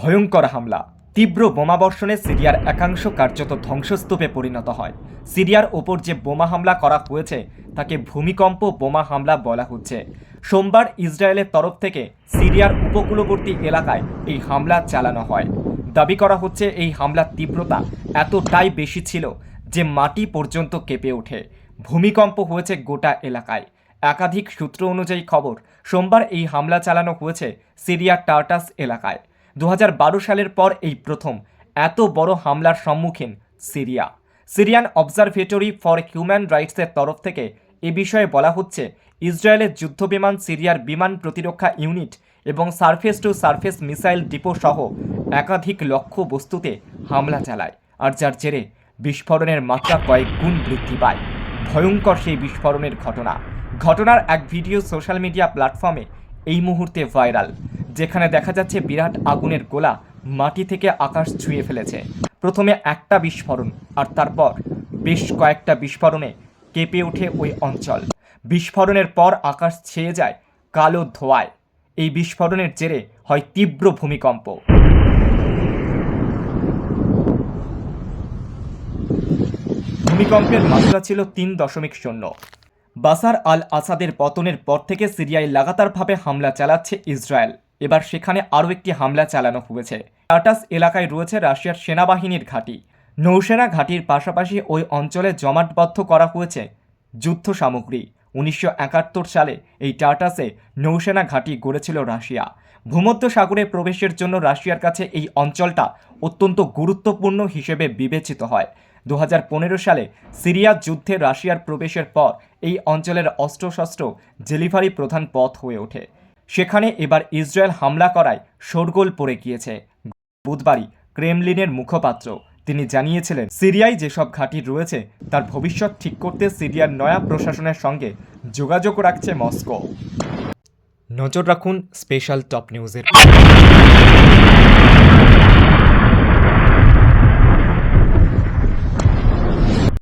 ভয়ঙ্কর হামলা। তীব্র বোমাবর্ষণে সিরিয়ার একাংশ কার্যত ধ্বংসস্তূপে পরিণত হয়। সিরিয়ার ওপর যে বোমা হামলা করা হয়েছে, তাকে ভূমিকম্প বোমা হামলা বলা হচ্ছে। সোমবার ইসরায়েলের তরফ থেকে সিরিয়ার উপকূলবর্তী এলাকায় এই হামলা চালানো হয়। দাবি করা হচ্ছে, এই হামলার তীব্রতা এতটাই বেশি ছিল যে মাটি পর্যন্ত কেঁপে ওঠে। ভূমিকম্প হয়েছে গোটা এলাকায়। একাধিক সূত্র অনুযায়ী খবর, সোমবার এই হামলা চালানো হয়েছে সিরিয়ার টার্টাস এলাকায়। দু হাজার বারো সালের পর এই প্রথম এত বড় হামলার সম্মুখীন Syria. Syrian observatory for human রাইটসের তরফ থেকে এ বিষয়ে বলা হচ্ছে, ইসরায়েলের যুদ্ধবিমান সিরিয়ার বিমান প্রতিরক্ষা ইউনিট এবং surface to surface missile depot সহ একাধিক লক্ষ্য বস্তুতে হামলা চালায় আর যার জেরে বিস্ফোরণের মাত্রা কয়েক গুণ বৃদ্ধি পায়। ভয়ঙ্কর সেই বিস্ফোরণের ঘটনা। ঘটনার এক ভিডিও সোশ্যাল মিডিয়া প্ল্যাটফর্মে এই মুহূর্তে ভাইরাল। যেখানে দেখা যাচ্ছে বিরাট আগুনের গোলা মাটি থেকে আকাশ ছুঁয়ে ফেলেছে। প্রথমে একটা বিস্ফোরণ, আর তারপর বেশ কয়েকটা বিস্ফোরণে কেঁপে ওঠে ওই অঞ্চল। বিস্ফোরণের পর আকাশ ছেয়ে যায় কালো ধোঁয়ায়। এই বিস্ফোরণের জেরে হয় তীব্র ভূমিকম্প। ভূমিকম্পের মাত্রা ছিল তিন দশমিক শূন্য। বাসার আল আসাদের পতনের পর থেকে সিরিয়ায় লাগাতারভাবে হামলা চালাচ্ছে ইসরায়েল। এবার সেখানে আরও একটি হামলা চালানো হয়েছে। টাটাস এলাকায় রয়েছে রাশিয়ার সেনাবাহিনীর ঘাঁটি। নৌসেনা ঘাঁটির পাশাপাশি ওই অঞ্চলে জমাটবদ্ধ করা হয়েছে যুদ্ধ সামগ্রী। উনিশশো একাত্তর সালে এই টাটাসে নৌসেনা ঘাঁটি গড়েছিল রাশিয়া। ভূমধ্য সাগরে প্রবেশের জন্য রাশিয়ার কাছে এই অঞ্চলটা অত্যন্ত গুরুত্বপূর্ণ হিসেবে বিবেচিত হয়। দু হাজার পনেরো সালে সিরিয়া যুদ্ধে রাশিয়ার প্রবেশের পর এই অঞ্চলের অস্ত্রশস্ত্র ডেলিভারি প্রধান পথ হয়ে ওঠে। সেখানে এবার ইসরায়েল হামলা করায় শোরগোল পড়ে গিয়েছে। বুধবারই ক্রেমলিনের মুখপাত্র, তিনি জানিয়েছিলেন, সিরিয়ায় যেসব ঘাঁটি রয়েছে, তার ভবিষ্যৎ ঠিক করতে সিরিয়ার নয়া প্রশাসনের সঙ্গে যোগাযোগ রাখছে মস্কো। নজর রাখুন স্পেশাল টপ নিউজের।